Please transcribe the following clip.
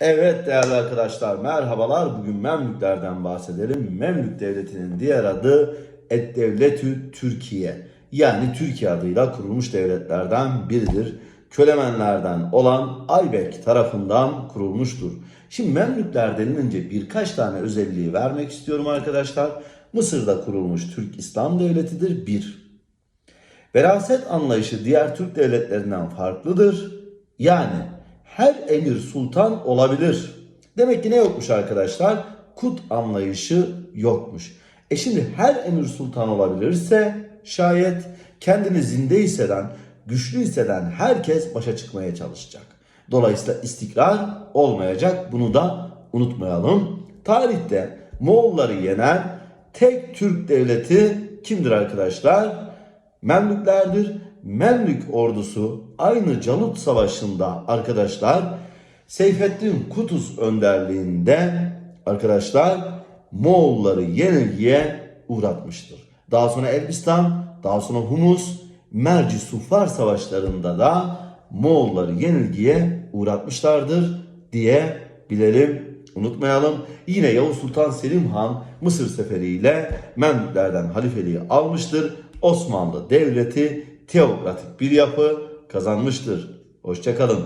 Evet değerli arkadaşlar merhabalar. Bugün Memlüklerden bahsedelim. Memlük Devleti'nin diğer adı Et-Devletü Türkiye. Yani Türkiye adıyla kurulmuş devletlerden biridir. Kölemenlerden olan Aybek tarafından kurulmuştur. Şimdi Memlükler denilince birkaç tane özelliği vermek istiyorum arkadaşlar. Mısır'da kurulmuş Türk İslam Devleti'dir. Bir. Veraset anlayışı diğer Türk devletlerinden farklıdır. Yani her emir sultan olabilir. Demek ki ne yokmuş arkadaşlar? Kut anlayışı yokmuş. E şimdi her emir sultan olabilirse şayet kendini zinde hisseden, güçlü hisseden herkes başa çıkmaya çalışacak. Dolayısıyla istikrar olmayacak. Bunu da unutmayalım. Tarihte Moğolları yenen tek Türk devleti kimdir arkadaşlar? Memlüklerdir. Memlük ordusu aynı Calut Savaşı'nda arkadaşlar Seyfettin Kutuz önderliğinde arkadaşlar Moğolları yenilgiye uğratmıştır. Daha sonra Elbistan, daha sonra Humus, Merci Suflar savaşlarında da Moğolları yenilgiye uğratmışlardır diye bilelim. Unutmayalım yine Yavuz Sultan Selim Han Mısır seferiyle Memlüklerden halifeliği almıştır. Osmanlı Devleti teokratik bir yapı kazanmıştır. Hoşçakalın.